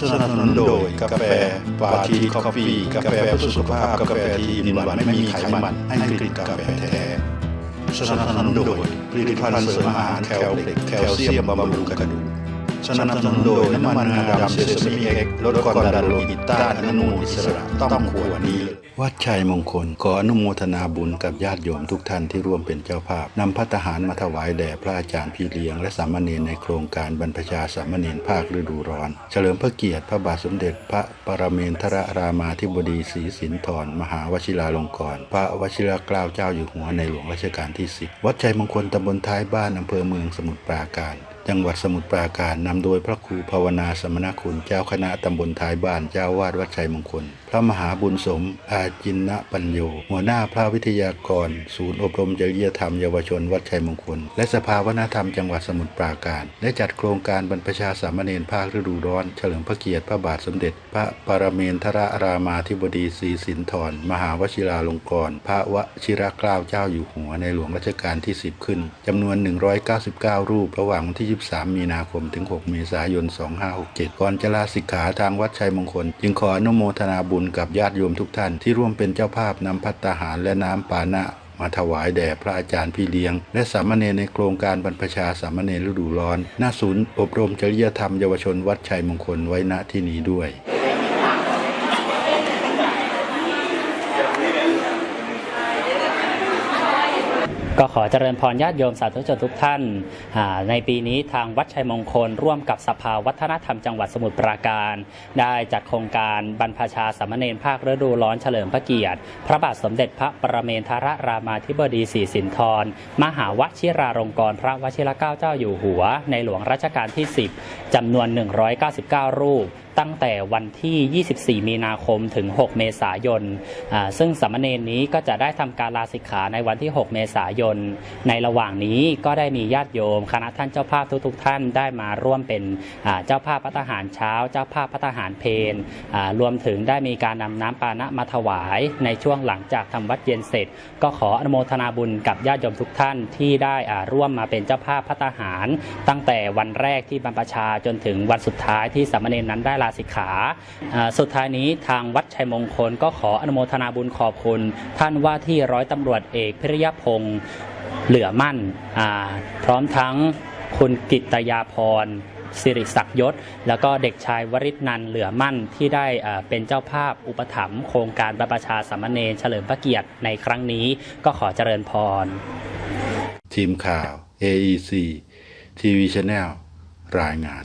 สนับสนุนโดยกาแฟปาทีคอฟฟี่กาแฟเพื่อสุขภาพกาแฟที่มีหวานไม่มีไขมันให้กลิ่นกาแฟแท้สนับสนุนโดยผลิตภัณฑ์เสริมอาหารแคลเล็กแคลเซียมบำรุงกระดูก สนับสนุนโดยน้ำมันงาดำเซซามิเอ็กลดความดันโลหิตต้านอนุมูลอิสระต้องขวดนี้ วัดชัยมงคลขออนุโมทนาบุญกับญาติโยมทุกท่านที่ร่วมเป็นเจ้าภาพนำพัตตาหารมาถวายแด่พระอาจารย์พี่เลี้ยง และสามเณรในโครงการบรรพชาสามเณรภาคฤดูร้อน เฉลิมพระเกียรติพระบาทสมเด็จพระปรเมนทรรามาธิบดีศรีสินธรมหาวชิราลงกรณ์พระวชิรเกล้าเจ้าอยู่หัวในหลวงรัชกาลที่ 10 วัดชัยมงคลตำบลท้ายบ้านอำเภอเมืองสมุทรปราการ จังหวัดสมุทรปราการนำโดยพระครูภาวนาสมณคุณ เจ้าคณะตำบลท้ายบ้านเจ้าวาดวัดชัยมงคล พระมหาบุญสม อาจินนปัญโยหัวหน้าพระวิทยากร ศูนย์อบรมจริยธรรมเยาวชนวัดชัยมงคล และสภาวัฒนธรรมจังหวัดสมุทรปราการ ได้จัดโครงการบรรพชาสามเณรภาคฤดูร้อน เฉลิมพระเกียรติพระบาทสมเด็จ พระปรเมนทรรามาธิบดีศรีสินธรมหาวชิราลงกรณ์พระวชิรเกล้าเจ้าอยู่หัวในหลวงรัชกาลที่ 10 ขึ้นจำนวน 199 รูประหว่างวันที่23 มีนาคมถึง 6 เมษายน 2567 ก่อนจะลาสิกขาทางวัดชัยมงคล จึงขออนุโมทนาบุญกับญาติโยมทุกท่านที่ร่วมเป็นเจ้าภาพนำพัตตาหารและน้ำปานะมาถวายแด่พระอาจารย์พี่เลี้ยง และสามเณรในโครงการบรรพชาสามเณรฤดูร้อน หน้าศูนย์อบรมจริยธรรมเยาวชนวัดชัยมงคลไว้ณที่นี้ด้วย ก็ขอเจริญพรญาติโยมสาธุชนทุกท่าน ในปีนี้ทางวัดชัยมงคล ร่วมกับสภาวัฒนธรรมจังหวัดสมุทรปราการ ได้จัดโครงการบรรพชาสามเณรภาคฤดูร้อนเฉลิมพระเกียรติ พระบาทสมเด็จพระประเมนทรรามาธิบดีศรีสินธรมหาวชิราลงกรณ์พระวชิรเกล้าเจ้าอยู่หัว ในหลวงรัชกาลที่ 10จำนวน 199 รูป ตั้งแต่วันที่ 24 มีนาคมถึง 6 เมษายน ซึ่งสามเณรนี้ก็จะได้ทำการลาสิกขาในวันที่ 6 เมษายน ในระหว่างนี้ก็ได้มีญาติโยม คณะท่านเจ้าภาพทุกๆ ท่านได้มาร่วมเป็นเจ้าภาพพัฒหารเช้า เจ้าภาพพัฒหารเพนรวมถึงได้มีการนำน้ำปานะมาถวายในช่วงหลังจากทำวัดเย็นเสร็จ ก็ขออนุโมทนาบุญกับญาติโยมทุกท่านที่ได้ร่วมมาเป็นเจ้าภาพพัฒหาร ตั้งแต่วันแรกที่บรรพชาจนถึงวันสุดท้ายที่สามเณรนั้นได้ลาสิกขา สุดท้ายนี้ทางวัดชัยมงคลก็ขออนุโมทนาบุญขอบคุณ ท่านว่าที่ร้อยตำรวจเอกพิริยพงศ์เหลือมั่น พร้อมทั้งคุณกิตยาพรสิริศักยศ แล้วก็เด็กชายวริศนันเหลือมั่นที่ได้เป็นเจ้าภาพอุปถัมภ์โครงการบรรพชาสามเณรเฉลิมพระเกียรติในครั้งนี้ก็ขอเจริญพร ทีมข่าว AEC TV Channel รายงาน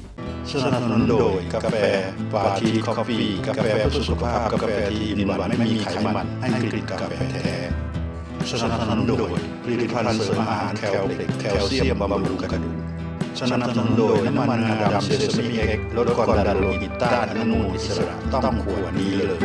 สนับสนุนโดยกาแฟปาทีคอฟฟี่กาแฟเพื่อสุขภาพกาแฟที่มีหวานไม่มีไขมันให้กลิ่นกาแฟแท้สนับสนุนโดยผลิตภัณฑ์เสริมอาหารแคลเด็กแคลเซียมบำรุงกระดูกสนับสนุนโดยน้ำมันงาดำเซซามิเอ็กลดความดันโลหิตต้านอนุมูลอิสระต้องขวดนี้เลย